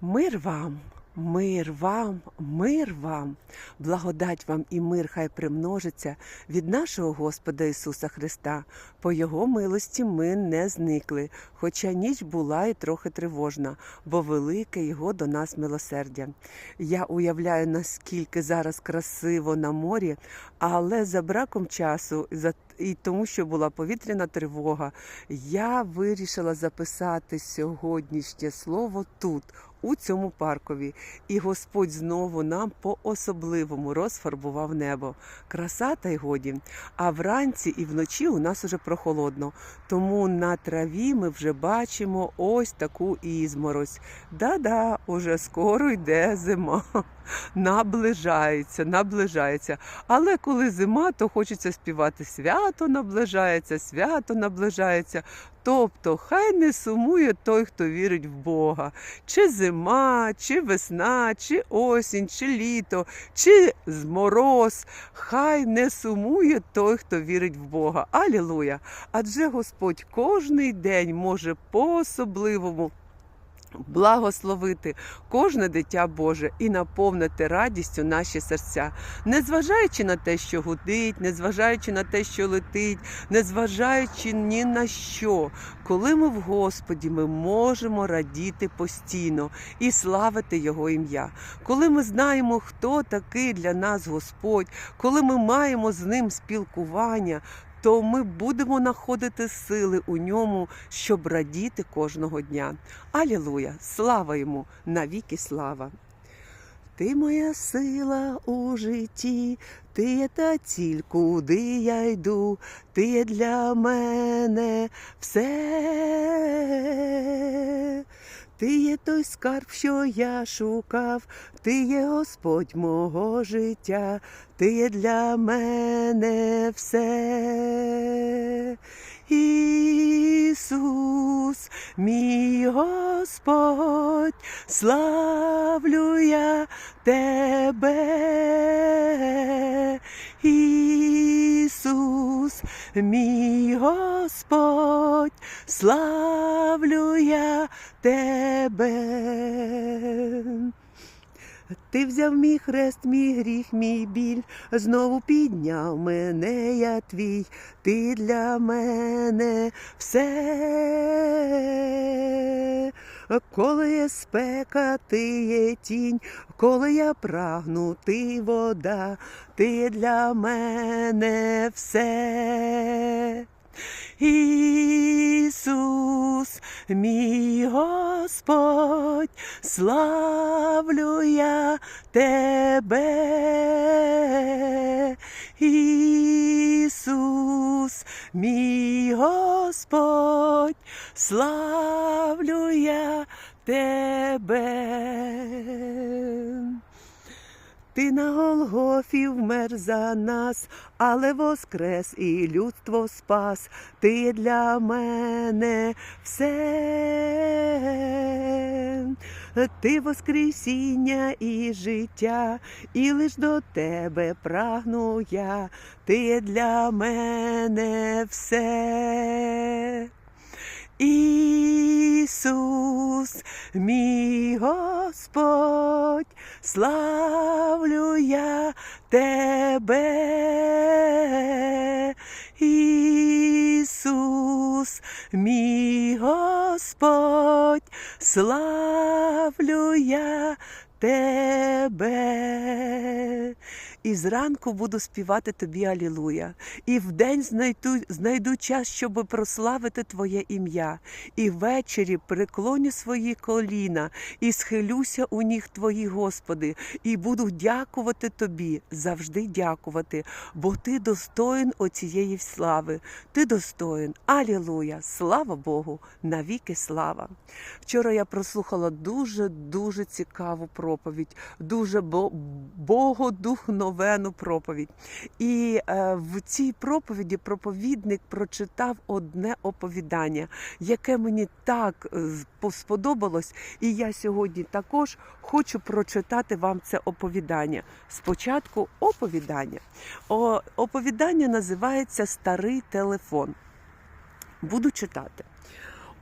Мир вам, мир вам, мир вам, благодать вам і мир хай примножиться від нашого Господа Ісуса Христа. По Його милості ми не зникли, хоча ніч була і трохи тривожна, бо велике Його до нас милосердя. Я уявляю, наскільки зараз красиво на морі, але за браком часу за і тому, що була повітряна тривога, я вирішила записати сьогоднішнє слово тут, у цьому паркові. І Господь знову нам по-особливому розфарбував небо. Краса та й годі. А вранці і вночі у нас уже прохолодно. Тому на траві ми вже бачимо ось таку ізморозь. Да-да, уже скоро йде зима. Наближається, наближається. Але коли зима, то хочеться співати свято наближається, свято наближається. Тобто, хай не сумує той, хто вірить в Бога. Чи зима, чи весна, чи осінь, чи літо, чи змороз. Хай не сумує той, хто вірить в Бога. Алілуя! Адже Господь кожний день може по-особливому. Благословити кожне дитя Боже і наповнити радістю наші серця, незважаючи на те, що гудить, незважаючи на те, що летить, незважаючи ні на що, коли ми в Господі, ми можемо радіти постійно і славити Його ім'я. Коли ми знаємо, хто такий для нас Господь, коли ми маємо з ним спілкування, то ми будемо знаходити сили у ньому, щоб радіти кожного дня. Алілуя! Слава йому! Навіки слава! Ти моя сила у житті, ти є та ціль, куди я йду, ти є для мене все. Ти є той скарб, що я шукав, ти є Господь мого життя, ти є для мене все. Ісус, мій Господь, славлю я тебе. Ісус, мій Господь, славлю я тебе. Ти взяв мій хрест, мій гріх, мій біль, знову підняв мене, я твій, ти для мене все. Коли є спека, ти є тінь, коли я прагну, ти вода, ти для мене все. Ісус, мій Господь, славлю я тебе. Ісус, мій Господь, славлю я тебе. Ти на Голгофі вмер за нас, але воскрес і людство спас. Ти для мене все. Ти воскресіння і життя, і лиш до тебе прагну я. Ти для мене все. Ісус, мій Господь, славлю я тебе. Ісус, мій Господь, славлю я тебе. І зранку буду співати тобі Алілуя. І вдень знайду, знайду час, щоб прославити Твоє ім'я. І ввечері приклоню свої коліна і схилюся у ніг Твоїх, Господи, і буду дякувати Тобі, завжди дякувати, бо Ти достоїн оцієї слави. Ти достоїн. Алілуя! Слава Богу! Навіки слава! Вчора я прослухала дуже дуже цікаву проповідь, дуже бо- богодухновену проповідь. І е, в цій проповіді проповідник прочитав одне оповідання, яке мені так е, сподобалось. І я сьогодні також хочу прочитати вам це оповідання. Спочатку оповідання. О, оповідання називається Старий телефон. Буду читати.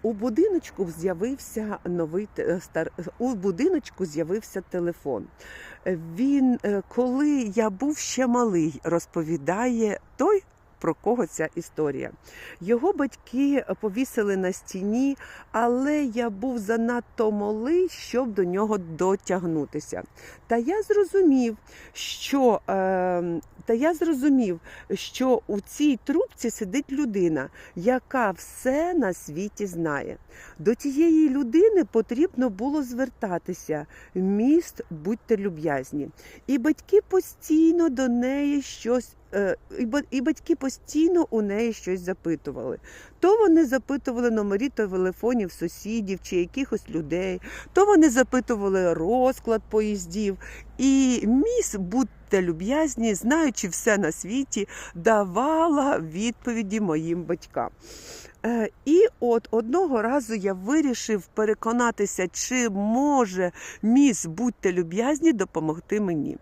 У будиночку з'явився новий е, стар... у будиночку з'явився телефон. Е, Він, е, коли я був ще малий, розповідає той. Про кого ця історія? Його батьки повісили на стіні, але я був занадто малий, щоб до нього дотягнутися. Та я зрозумів, що е, та я зрозумів, що у цій трубці сидить людина, яка все на світі знає. До тієї людини потрібно було звертатися. Міст, будьте люб'язні. І батьки постійно до неї щось. Е, І батьки постійно у неї щось запитували. То вони запитували номері телефонів сусідів чи якихось людей, то вони запитували розклад поїздів. І міс, будьте люб'язні, знаючи все на світі, давала відповіді моїм батькам. Е, І от одного разу я вирішив переконатися, чи може міс, будьте люб'язні, допомогти мені.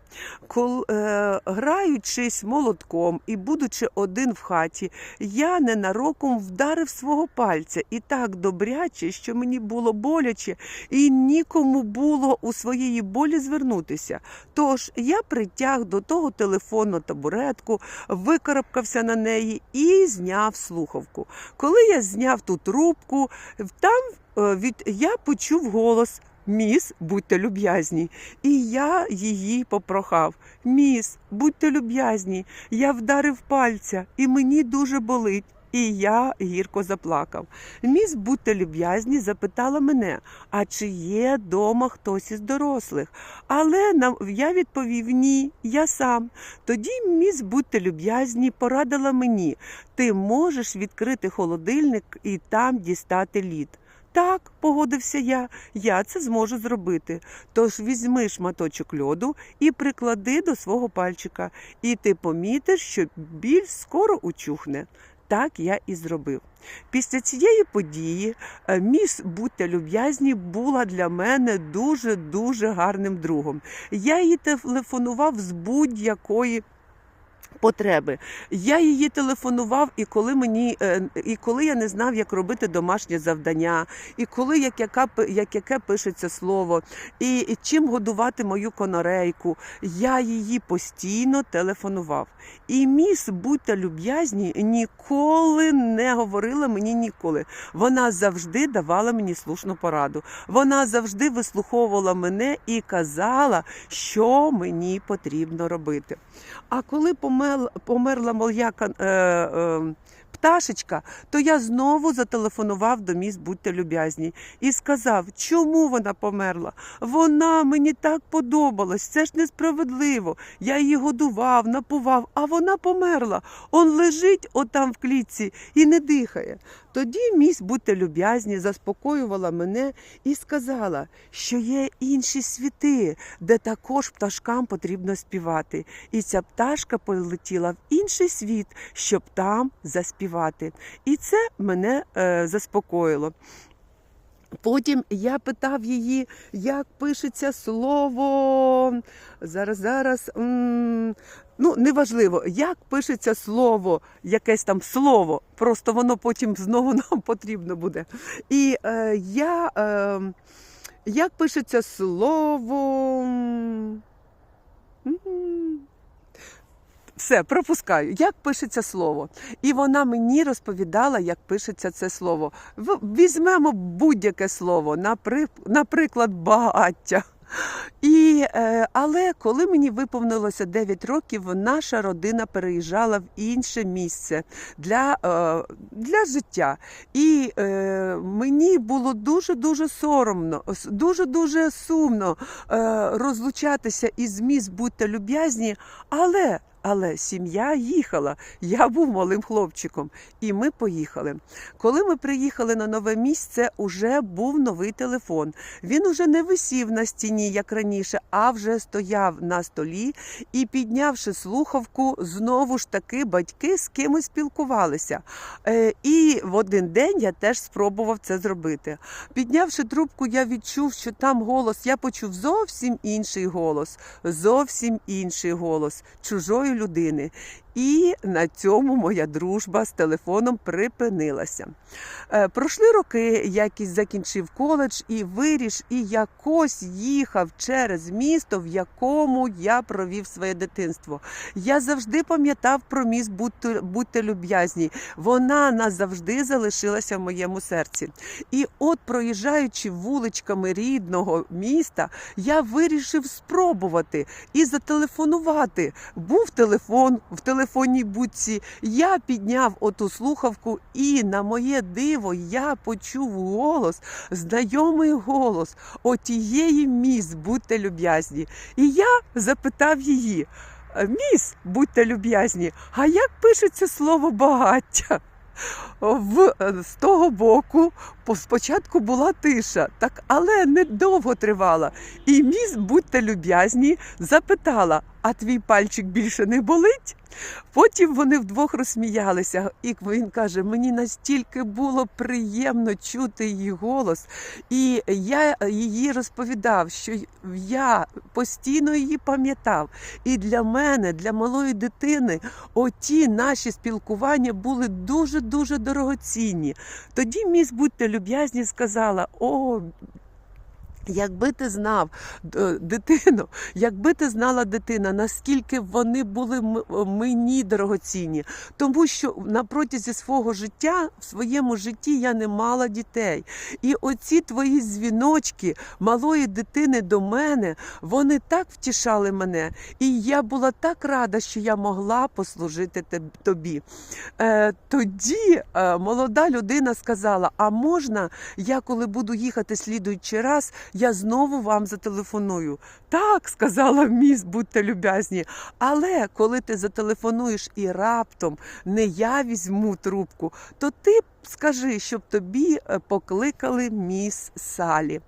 Кол, е, граючись молотком і будучи один в хаті, я ненароком вдарив свого пальця і так добряче, що мені було боляче, і нікому було у своєї болі звернутися. Тож я притяг до того телефонну табуретку, викарабкався на неї і зняв слухавку. Коли я зняв ту трубку, там е, від я почув голос. Міс, будьте люб'язні. І я її попрохав. Міс, будьте люб'язні. Я вдарив пальця, і мені дуже болить. І я гірко заплакав. Міс, будьте люб'язні, запитала мене, а чи є дома хтось із дорослих? Але я відповів ні, я сам. Тоді міс, будьте люб'язні, порадила мені. Ти можеш відкрити холодильник і там дістати лід. Так, погодився я, я це зможу зробити. Тож візьми шматочок льоду і приклади до свого пальчика, і ти помітиш, що біль скоро учухне. Так я і зробив. Після цієї події е, міс будьте люб'язні була для мене дуже дуже гарним другом. Я їй телефонував з будь-якої потреби. Я її телефонував, і коли мені е, і коли я не знав, як робити домашнє завдання, і коли як, яка, як яке пишеться слово, і, і чим годувати мою конорейку, я її постійно телефонував. І міс, будьте люб'язні, ніколи не говорила мені ніколи. Вона завжди давала мені слушну пораду. Вона завжди вислуховувала мене і казала, що мені потрібно робити. А коли помер, померла е, пташечка, то я знову зателефонував до міс будьте люб'язні і сказав, чому вона померла. Вона мені так подобалась, це ж несправедливо. Я її годував, напував, а вона померла. Он лежить отам в клітці і не дихає. Тоді міс будьте люб'язні, заспокоювала мене і сказала, що є інші світи, де також пташкам потрібно співати. І ця пташка полетіла в інший світ, щоб там заспівати. І це мене е, заспокоїло. Потім я питав її, як пишеться слово. Зараз, зараз. м, Ну, неважливо, як пишеться слово, якесь там слово. Просто воно потім знову нам потрібно буде. І е, я. Е, як пишеться слово. Все, пропускаю. Як пишеться слово? І вона мені розповідала, як пишеться це слово. Візьмемо будь-яке слово, наприклад, багаття. І, е, але коли мені виповнилося 9 років, наша родина переїжджала в інше місце для, е, для життя. І е, мені було дуже дуже соромно, дуже дуже сумно розлучатися із міс будьте люб'язні, але. Але сім'я їхала. Я був малим хлопчиком, і ми поїхали. Коли ми приїхали на нове місце, уже був новий телефон. Він уже не висів на стіні, як раніше, а вже стояв на столі і, піднявши слухавку, знову ж таки батьки з кимось спілкувалися. Е, і в один день я теж спробував це зробити. Піднявши трубку, я відчув, що там голос. Я почув зовсім інший голос, зовсім інший голос чужої людини. І на цьому моя дружба з телефоном припинилася. Е, Пройшли роки, якось закінчив коледж і виріш, і якось їхав через місто, в якому я провів своє дитинство. Я завжди пам'ятав про міст будьте, будьте люб'язні. Вона назавжди залишилася в моєму серці. І от, проїжджаючи вуличками рідного міста, я вирішив спробувати і зателефонувати. Був телефон в телефонній будці. Я підняв оту слухавку, і на моє диво я почув голос, знайомий голос отієї міс, будьте люб'язні. І я запитав її. Міс, будьте люб'язні, а як пишеться слово багаття? В, з того боку спочатку була тиша, так, але недовго тривала. І міс, будьте люб'язні, запитала: а твій пальчик більше не болить? Потім вони вдвох розсміялися, і він каже: мені настільки було приємно чути її голос, і я її розповідав, що я постійно її пам'ятав. І для мене, для малої дитини, оті наші спілкування були дуже дуже дорогоцінні. Тоді міс, будьте люб'язні, сказала: О, Якби ти знав, д- дитино, якби ти знала дитина, наскільки вони були мені дорогоцінні, тому що на протязі свого життя, в своєму житті я не мала дітей. І оці твої дзвіночки малої дитини до мене, вони так втішали мене. І я була так рада, що я могла послужити тобі. Е, тоді е, молода людина сказала: А можна я, коли буду їхати слідуючий раз, я знову вам зателефоную. Так, сказала міс, будьте люб'язні. Але коли ти зателефонуєш і раптом не я візьму трубку, то ти скажи, щоб тобі е, покликали міс Салі.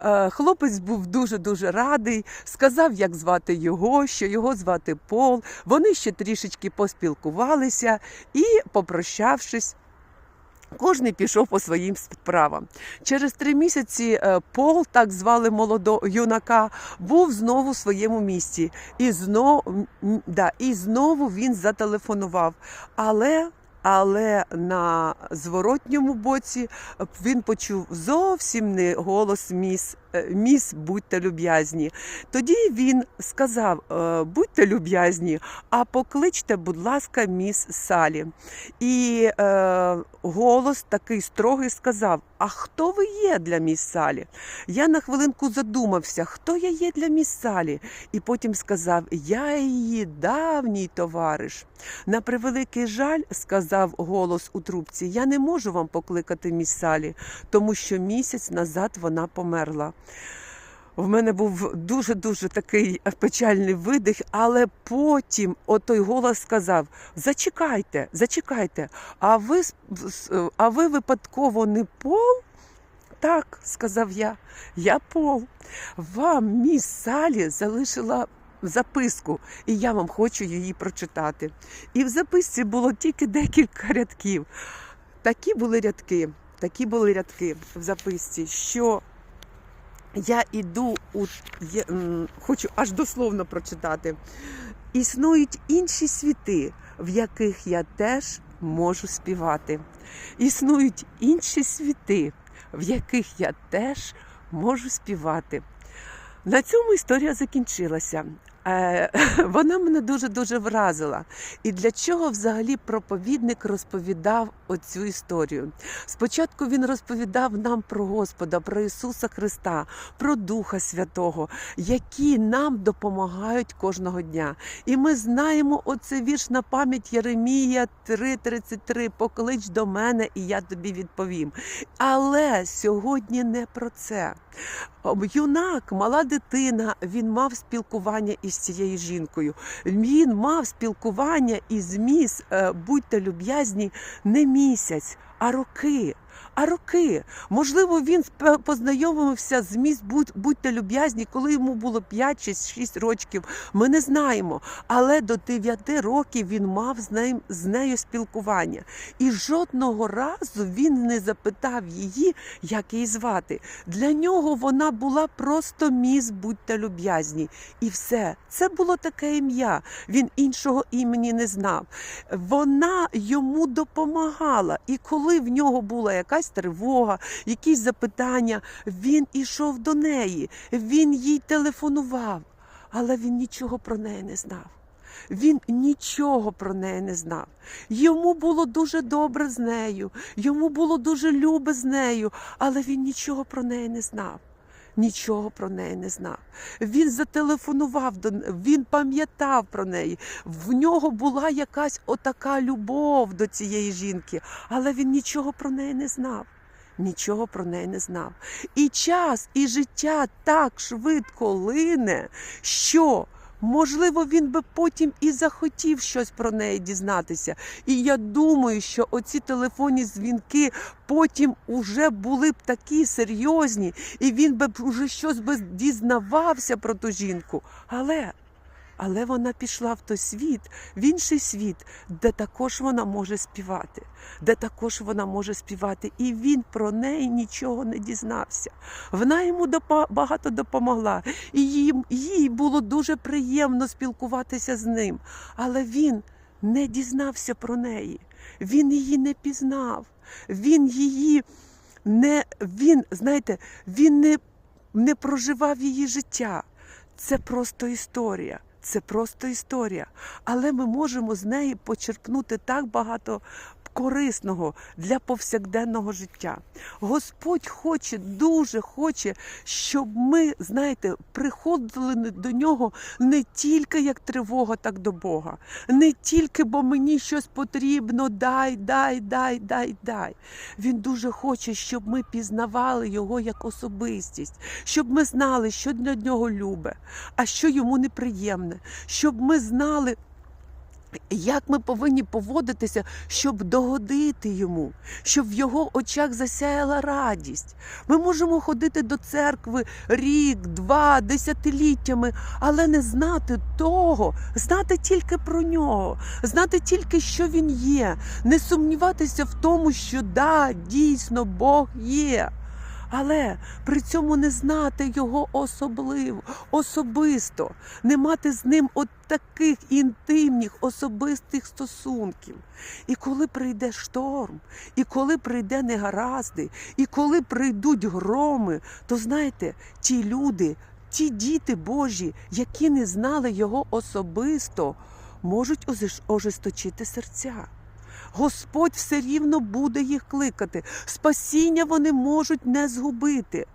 Е, Хлопець був дуже-дуже радий, сказав, як звати його, що його звати Пол. Вони ще трішечки поспілкувалися і, попрощавшись, Кожний пішов по своїм справам. Через три місяці е, Пол, так звали молодого юнака, був знову в своєму місті. І знову, да, і знову він зателефонував. Але, але на зворотньому боці е, він почув зовсім не голос міс. Е, Міс, будьте люб'язні. Тоді він сказав: е, будьте люб'язні, а покличте, будь ласка, міс Салі. І е, голос такий строгий сказав: А хто ви є для міс Салі? Я на хвилинку задумався, хто я є для міс Салі? І потім сказав: Я її давній товариш. На превеликий жаль, сказав голос у трубці, я не можу вам покликати міс Салі, тому що місяць назад вона померла. В мене був дуже дуже такий печальний видих, але потім отой голос сказав: Зачекайте, зачекайте, а ви а ви випадково не пол? Так, сказав я, я пол. Вам міс Салі залишила записку, і я вам хочу її прочитати. І в записці було тільки декілька рядків. Такі були рядки, такі були рядки в записці, що я іду у я, хочу аж дословно прочитати. Існують інші світи, в яких я теж можу співати. Існують інші світи, в яких я теж можу співати. На цьому історія закінчилася. Е, Вона мене дуже дуже вразила. І для чого взагалі проповідник розповідав оцю історію? Спочатку він розповідав нам про Господа, про Ісуса Христа, про Духа Святого, які нам допомагають кожного дня. І ми знаємо оцей вірш на пам'ять Єремія 3:33 Поклич до мене, і я тобі відповім. Але сьогодні не про це. Юнак, мала дитина, він мав спілкування із цією жінкою. Він мав спілкування із міс, е, будьте люб'язні, не місяць, а роки. А роки, можливо, він познайомився з міст будь, будьте люб'язні, коли йому було 5 чи 6 років. Ми не знаємо. Але до 9 років він мав з нею, з нею спілкування. І жодного разу він не запитав її, як її звати. Для нього вона була просто міс, будьте люб'язні. І все. Це було таке ім'я. Він іншого імені не знав. Вона йому допомагала. І коли в нього була якась тривога, якісь запитання, він ішов до неї, він їй телефонував, але він нічого про неї не знав. Він нічого про неї не знав. Йому було дуже добре з нею, йому було дуже любе з нею, але він нічого про неї не знав. Нічого про неї не знав. Він зателефонував до він пам'ятав про неї. В нього була якась отака любов до цієї жінки, але він нічого про неї не знав. Нічого про неї не знав. І час, і життя так швидко лине, що можливо він би потім і захотів щось про неї дізнатися. І я думаю, що оці телефонні дзвінки потім уже були б такі серйозні, і він би вже щось би дізнавався про ту жінку. Але. Але вона пішла в той світ, в інший світ, де також вона може співати, де також вона може співати, і він про неї нічого не дізнався. Вона йому багато допомогла, і їй, їй було дуже приємно спілкуватися з ним. Але він не дізнався про неї. Він її не пізнав. Він її не він, знаєте, він не, не проживав її життя. Це просто історія. Це просто історія. Але ми можемо з неї почерпнути так багато корисного для повсякденного життя. Господь хоче, дуже хоче, щоб ми, знаєте, приходили до нього не тільки як тривога, так до Бога. Не тільки, бо мені щось потрібно, дай, дай, дай, дай, дай. Він дуже хоче, щоб ми пізнавали його як особистість, щоб ми знали, що для нього любе, а що йому неприємне, щоб ми знали. Як ми повинні поводитися, щоб догодити йому, щоб в його очах засяяла радість. Ми можемо ходити до церкви рік, два, десятиліттями, але не знати того, знати тільки про нього, знати тільки, що він є, не сумніватися в тому, що да, дійсно Бог є. Але при цьому не знати його особливо, особисто, не мати з ним от таких інтимних, особистих стосунків. І коли прийде шторм, і коли прийде негаразди, і коли прийдуть громи, то знаєте, ті люди, ті діти Божі, які не знали його особисто, можуть ожесточити серця. Господь все рівно буде їх кликати. Спасіння вони можуть не згубити,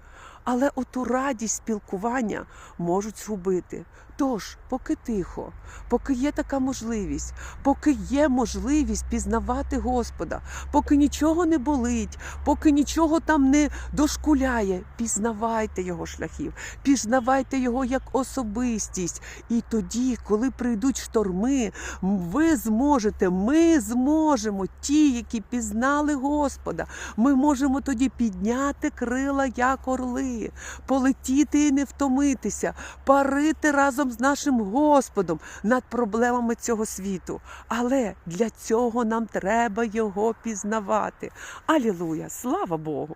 але оту радість спілкування можуть згубити. Тож, поки тихо, поки є така можливість, поки є можливість пізнавати Господа, поки нічого не болить, поки нічого там не дошкуляє, пізнавайте його шляхів, пізнавайте його як особистість. І тоді, коли прийдуть шторми, ви зможете, ми зможемо, ті, які пізнали Господа, ми можемо тоді підняти крила, як орли, полетіти і не втомитися, парити разом з нашим Господом над проблемами цього світу. Але для цього нам треба його пізнавати. Алілуя! Слава Богу!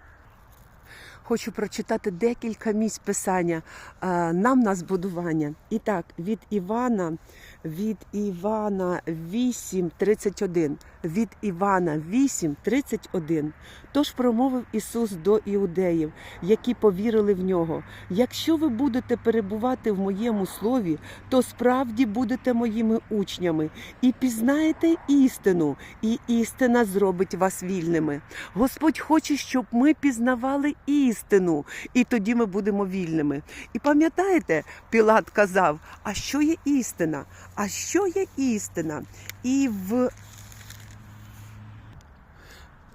Хочу прочитати декілька місць писання е, нам на збудування. І так, від Івана, від Івана 8.31. Від Івана 8.31. Тож промовив Ісус до іудеїв, які повірили в нього. Якщо ви будете перебувати в моєму слові, то справді будете моїми учнями і пізнаєте істину, і істина зробить вас вільними. Господь хоче, щоб ми пізнавали істину, і тоді ми будемо вільними. І пам'ятаєте, Пілат казав: а що є істина? А що є істина? І в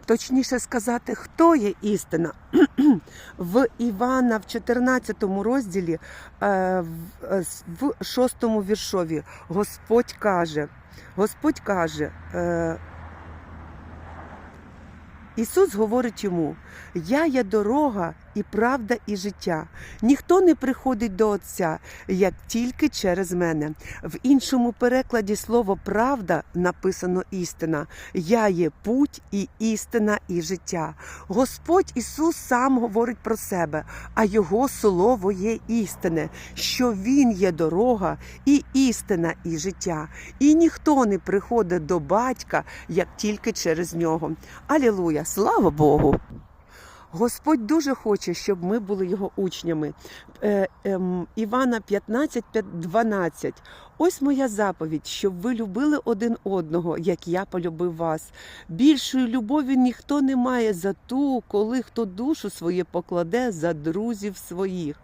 Точніше сказати, хто є істина. В Івана в 14 розділі, е, в- е, с- в 6 віршові, Господь каже, Господь каже, е, Ісус говорить йому: Я є дорога і правда, і життя. Ніхто не приходить до Отця, як тільки через мене. В іншому перекладі слово правда написано істина. Я є путь і істина, і життя. Господь Ісус сам говорить про себе, а Його слово є істине, що Він є дорога і істина, і життя. І ніхто не приходить до батька, як тільки через нього. Алілуя! Слава Богу! Господь дуже хоче, щоб ми були його учнями. Е, ем, Івана 15, 12. Ось моя заповідь, щоб ви любили один одного, як я полюбив вас. Більшої любові ніхто не має за ту, коли хто душу своє покладе за друзів своїх.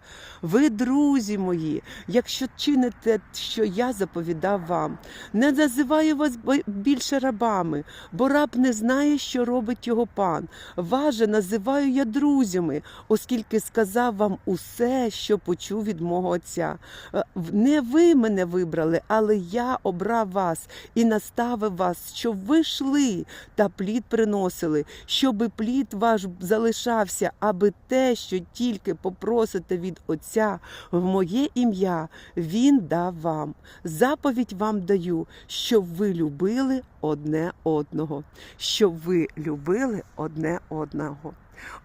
Ви, друзі мої, якщо чините, що я заповідав вам, не називаю вас більше рабами, бо раб не знає, що робить його пан. Вас же називаю я друзями, оскільки сказав вам усе, що почув від мого отця. Е, Не ви мене вибрали, але я обрав вас і наставив вас, щоб ви йшли та плід приносили, щоби плід ваш залишався, аби те, що тільки попросите від Отця в моє ім'я, Він дав вам. Заповідь вам даю, щоб ви любили одне одного, щоб ви любили одне одного.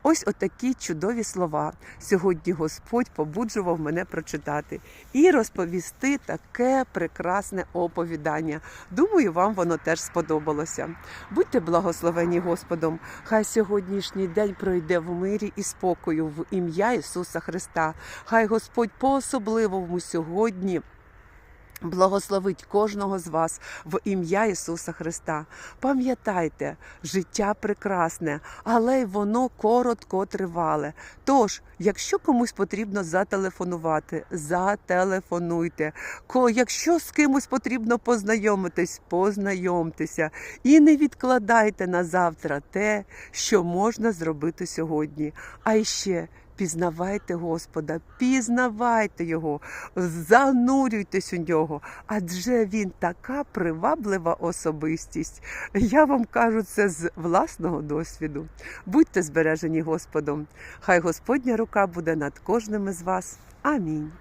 Ось отакі чудові слова сьогодні Господь побуджував мене прочитати і розповісти таке прекрасне оповідання. Думаю, вам воно теж сподобалося. Будьте благословені Господом. Хай сьогоднішній день пройде в мирі і спокою в ім'я Ісуса Христа. Хай Господь по-особливому сьогодні. Благословить кожного з вас в ім'я Ісуса Христа. Пам'ятайте, життя прекрасне, але й воно коротко тривале. Тож, якщо комусь потрібно зателефонувати, зателефонуйте. Якщо з кимось потрібно познайомитись, познайомтеся. І не відкладайте на завтра те, що можна зробити сьогодні. А ще Пізнавайте Господа, пізнавайте Його, занурюйтесь у нього, адже він така приваблива особистість. Я вам кажу це з власного досвіду. Будьте збережені Господом. Хай Господня рука буде над кожним із вас. Амінь.